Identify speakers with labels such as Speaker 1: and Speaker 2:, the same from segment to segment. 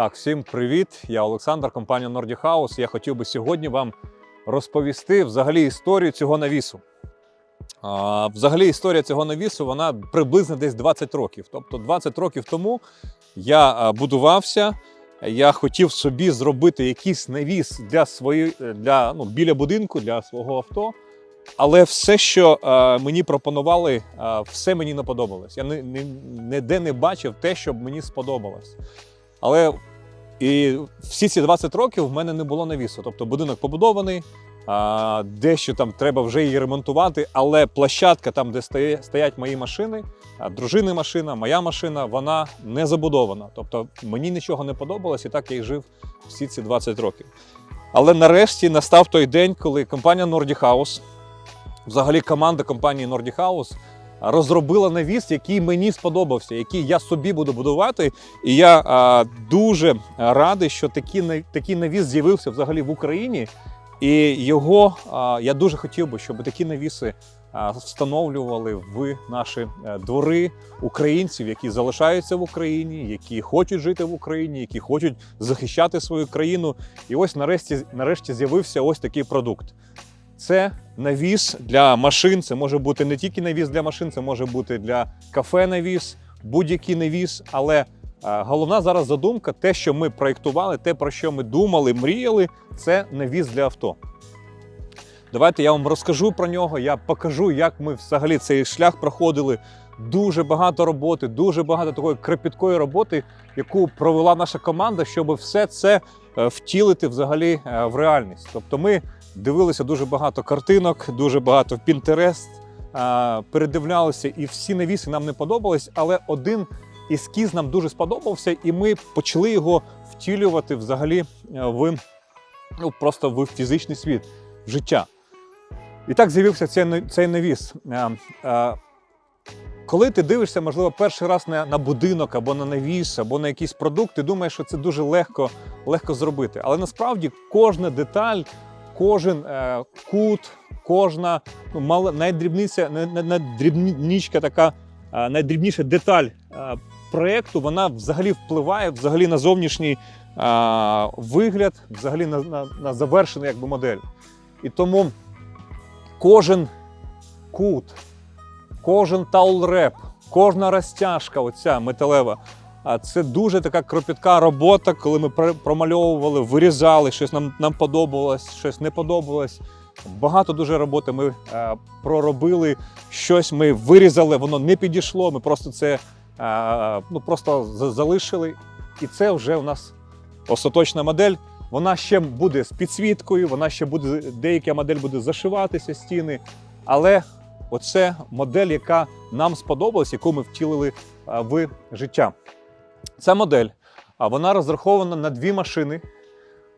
Speaker 1: Так, всім привіт! Я Олександр, компанія Nordic House. Я хотів би сьогодні вам розповісти взагалі історію цього навісу. А, взагалі, історія цього навісу вона приблизно десь 20 років. Тобто, 20 років тому я будувався. Я хотів собі зробити якийсь навіс для свої, для ну, біля будинку для свого авто. Але все, що е, мені пропонували, е, все мені не подобалось. Я ні, ні, ніде не бачив те, що мені сподобалось. Але і всі ці 20 років в мене не було навісу. Тобто будинок побудований, а, дещо там треба вже її ремонтувати, але площадка, там, де стоять мої машини, дружини машина, моя машина, вона не забудована. Тобто мені нічого не подобалось, і так я і жив всі ці 20 років. Але нарешті настав той день, коли компанія Nordic House, взагалі команда компанії Nordic House, розробила навіс, який мені сподобався, який я собі буду будувати. І я а, дуже радий, що такий, такий навіс з'явився взагалі в Україні. І його а, я дуже хотів би, щоб такі навіси а, встановлювали в наші е, двори українців, які залишаються в Україні, які хочуть жити в Україні, які хочуть захищати свою країну. І ось нарешті, нарешті з'явився ось такий продукт. Це навіс для машин. Це може бути не тільки навіс для машин, це може бути для кафе навіс, будь-який навіс. Але е, головна зараз задумка, те, що ми проєктували, те, про що ми думали, мріяли, це навіс для авто. Давайте я вам розкажу про нього. Я покажу, як ми взагалі цей шлях проходили. Дуже багато роботи, дуже багато такої кропіткої роботи, яку провела наша команда, щоб все це е, втілити взагалі е, в реальність. Тобто, ми дивилися дуже багато картинок, дуже багато в Pinterest, передивлялися, і всі навіси нам не подобались, але один ескіз нам дуже сподобався, і ми почали його втілювати взагалі е, в ну, просто в фізичний світ, в життя. І так з'явився цей, цей навіс. Е, е, Коли ти дивишся, можливо, перший раз на, на будинок або на навіс, або на якийсь продукт, ти думаєш, що це дуже легко, легко зробити. Але насправді кожна деталь, кожен е, кут, кожна ну, мала, найдрібниця, най- най- найдрібнічка така, е, найдрібніша деталь е, проєкту, вона взагалі впливає взагалі на зовнішній е, вигляд, взагалі на, на, на завершену якби, модель. І тому кожен кут, кожен таулреп, кожна розтяжка, оця металева. Це дуже така кропітка робота, коли ми промальовували, вирізали, щось нам, нам подобалось, щось не подобалось. Багато дуже роботи ми е, проробили, щось ми вирізали, воно не підійшло. Ми просто це е, ну, просто залишили. І це вже у нас остаточна модель. Вона ще буде з підсвіткою, вона ще буде, деяка модель буде зашиватися стіни. Але оце модель, яка нам сподобалась, яку ми втілили в життя. Ця модель, вона розрахована на дві машини.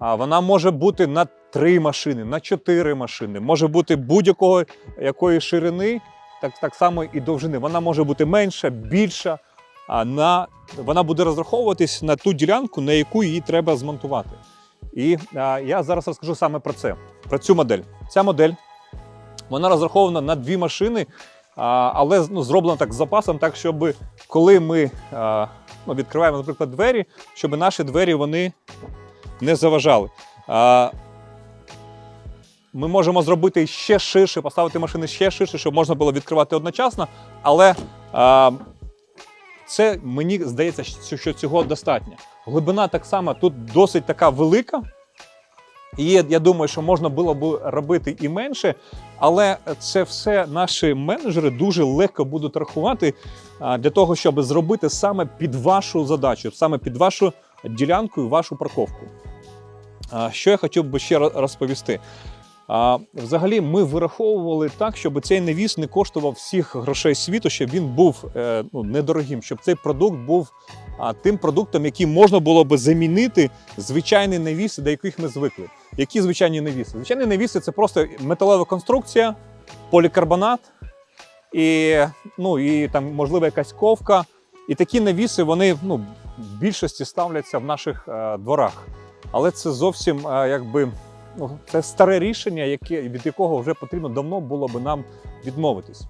Speaker 1: Вона може бути на три машини, на чотири машини, може бути будь-якої якої ширини, так, так само і довжини. Вона може бути менша, більша. На, вона буде розраховуватись на ту ділянку, на яку її треба змонтувати. І а, я зараз розкажу саме про це, про цю модель. Ця модель вона розрахована на дві машини, а, але ну, зроблена так з запасом, так щоб коли ми а, ну, відкриваємо, наприклад, двері, щоб наші двері вони не заважали. А, ми можемо зробити ще ширше, поставити машини ще ширше, щоб можна було відкривати одночасно, але а, це мені здається, що цього достатньо. Глибина так само тут досить така велика. І я думаю, що можна було б робити і менше, але це все наші менеджери дуже легко будуть рахувати для того, щоб зробити саме під вашу задачу, саме під вашу ділянку і вашу парковку. Що я хотів би ще розповісти? Взагалі, ми вираховували так, щоб цей навіс не коштував всіх грошей світу, щоб він був е, ну, недорогим, щоб цей продукт був тим продуктом, який можна було би замінити звичайні навіси, до яких ми звикли. Які звичайні навіси? Звичайні навіси це просто металева конструкція, полікарбонат і, ну, і там, можливо, якась ковка. І такі навіси вони ну, в більшості ставляться в наших е, дворах. Але це зовсім е, якби ну, це старе рішення, яке, від якого вже потрібно давно було би нам відмовитись.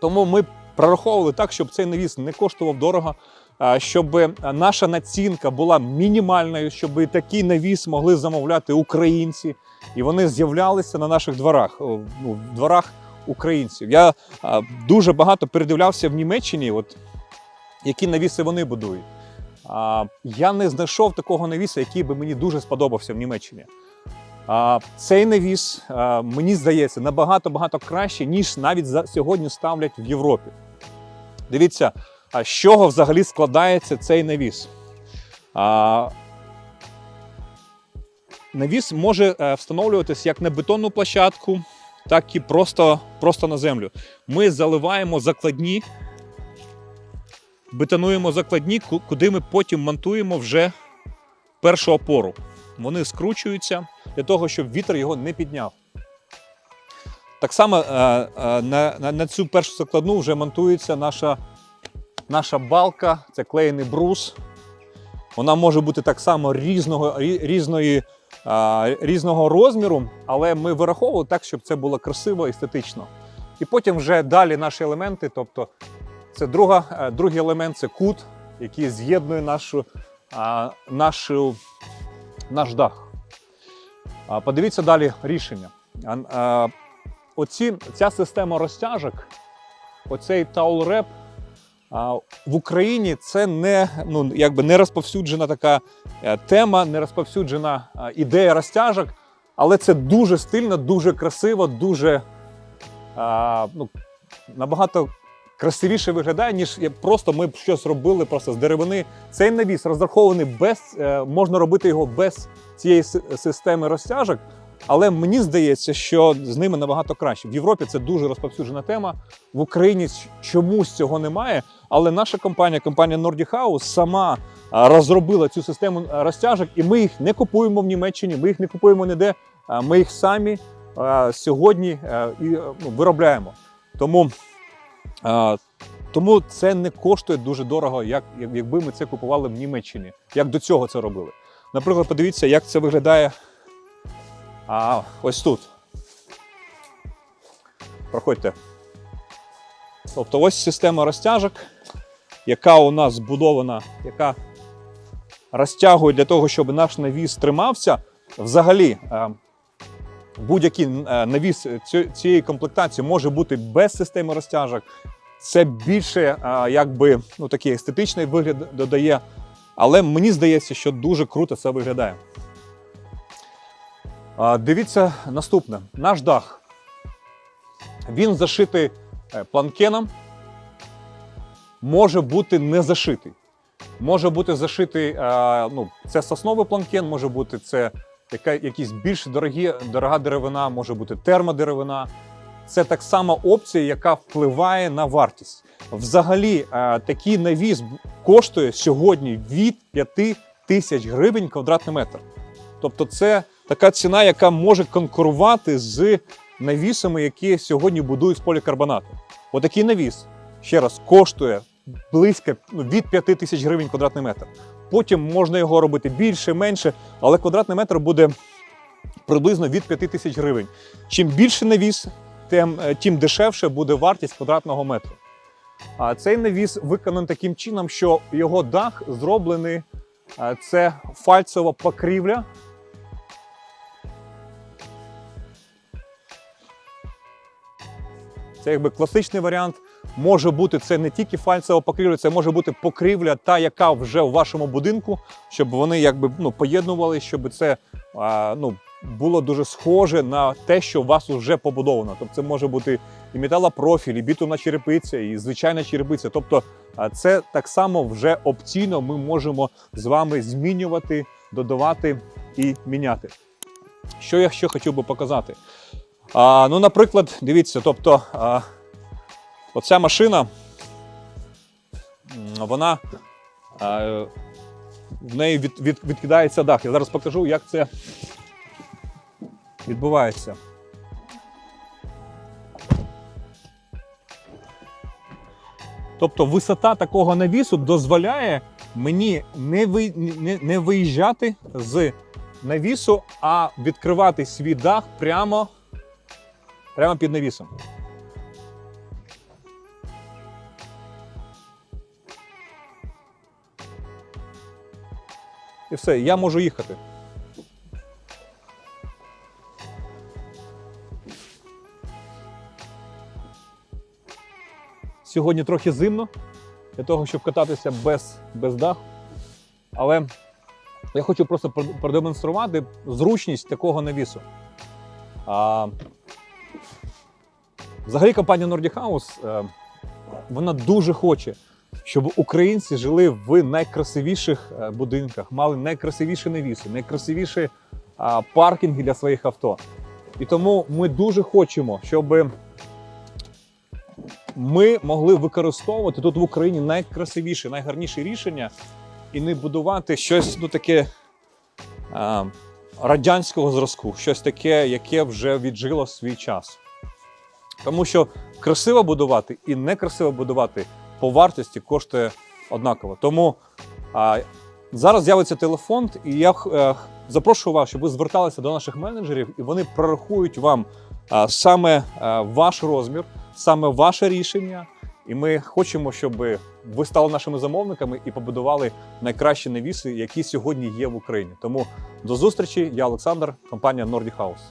Speaker 1: Тому ми прораховували так, щоб цей навіс не коштував дорого, а, щоб наша націнка була мінімальною, щоб такий навіс могли замовляти українці, і вони з'являлися на наших дворах, ну, в дворах українців. Я дуже багато передивлявся в Німеччині, от, які навіси вони будують. Я не знайшов такого навіса, який би мені дуже сподобався в Німеччині. Цей навіс, мені здається, набагато багато краще, ніж навіть сьогодні ставлять в Європі. Дивіться, з чого взагалі складається цей навіс? Навіс може е, встановлюватися як на бетонну площадку, так і просто, просто на землю. Ми заливаємо закладні, бетонуємо закладні, куди ми потім монтуємо вже першу опору. Вони скручуються для того, щоб вітер його не підняв. Так само е, е, на, на, на цю першу закладну вже монтується наша, наша балка, це клеєний брус. Вона може бути так само різного, рі- різної, різного розміру, але ми вираховували так, щоб це було красиво, естетично. І потім вже далі наші елементи, тобто це друга, е, другий елемент це кут, який з'єднує нашу, нашу, наш дах. Подивіться далі рішення. Оці, ця система розтяжок, оцей таулреп, а, в Україні це не, ну, якби не розповсюджена така е, тема, не розповсюджена ідея розтяжок, але це дуже стильно, дуже красиво, дуже ну, набагато красивіше виглядає, ніж просто ми щось робили просто з деревини. Цей навіс розрахований без, е, можна робити його без цієї системи розтяжок. Але мені здається, що з ними набагато краще. В Європі це дуже розповсюджена тема. В Україні чомусь цього немає. Але наша компанія, компанія Nordic House, сама розробила цю систему розтяжок, і ми їх не купуємо в Німеччині, ми їх не купуємо ніде. Ми їх самі сьогодні і ну, виробляємо. Тому, тому це не коштує дуже дорого, як як- якби ми це купували в Німеччині, як до цього це робили. Наприклад, подивіться, як це виглядає а, ось тут. Проходьте. Тобто ось система розтяжок, яка у нас збудована, яка розтягує для того, щоб наш навіс тримався. Взагалі, е, будь-який е, навіс цієї комплектації може бути без системи розтяжок. Це більше е, якби ну, такий естетичний вигляд додає. Але мені здається, що дуже круто це виглядає. Дивіться наступне: наш дах. Він зашитий е, планкеном, може бути не зашитий. Може бути зашитий, е, ну, це сосновий планкен, може бути це яка, якісь більш дорогі, дорога деревина, може бути термодеревина. Це так само опція, яка впливає на вартість. Взагалі, е, такий навіс коштує сьогодні від 5 тисяч гривень квадратний метр. Тобто, це така ціна, яка може конкурувати з навісами, які сьогодні будують з полікарбонату. Отакий навіс, ще раз, коштує близько ну, від 5 тисяч гривень квадратний метр. Потім можна його робити більше, менше, але квадратний метр буде приблизно від 5 тисяч гривень. Чим більше навіс, тим, е, тим дешевше буде вартість квадратного метру. А цей навіс виконаний таким чином, що його дах зроблений е, це фальцева покрівля. Це якби класичний варіант. Може бути це не тільки фальцева покрівля, це може бути покрівля, та яка вже у вашому будинку, щоб вони якби ну, поєднували, щоб це а, ну, було дуже схоже на те, що у вас вже побудовано. Тобто це може бути і металопрофіль, і бітумна черепиця, і звичайна черепиця. Тобто, це так само вже опційно ми можемо з вами змінювати, додавати і міняти. Що я ще хотів би показати? А, ну, наприклад, дивіться, тобто, а, оця машина, вона а, в неї від, від, відкидається дах. Я зараз покажу, як це відбувається. Тобто висота такого навісу дозволяє мені не, ви, не, не виїжджати з навісу, а відкривати свій дах прямо, прямо під навісом. і все, я можу їхати. Сьогодні трохи зимно для того, щоб кататися без, без даху. Але я хочу просто продемонструвати зручність такого навісу. А, взагалі, компанія Nordic House е, вона дуже хоче, щоб українці жили в найкрасивіших е, будинках, мали найкрасивіші навіси, найкрасивіші паркінги для своїх авто. І тому ми дуже хочемо, щоб ми могли використовувати тут в Україні найкрасивіші, найгарніші рішення і не будувати щось ну, таке радянського зразку, щось таке, яке вже віджило свій час. Тому що красиво будувати і некрасиво будувати по вартості коштує однаково. Тому а, зараз з'явиться телефон, і я е, запрошую вас, щоб ви зверталися до наших менеджерів, і вони прорахують вам а, саме а, ваш розмір, саме ваше рішення. І ми хочемо, щоб ви стали нашими замовниками і побудували найкращі навіси, які сьогодні є в Україні. Тому до зустрічі. Я Олександр, компанія Nordic House.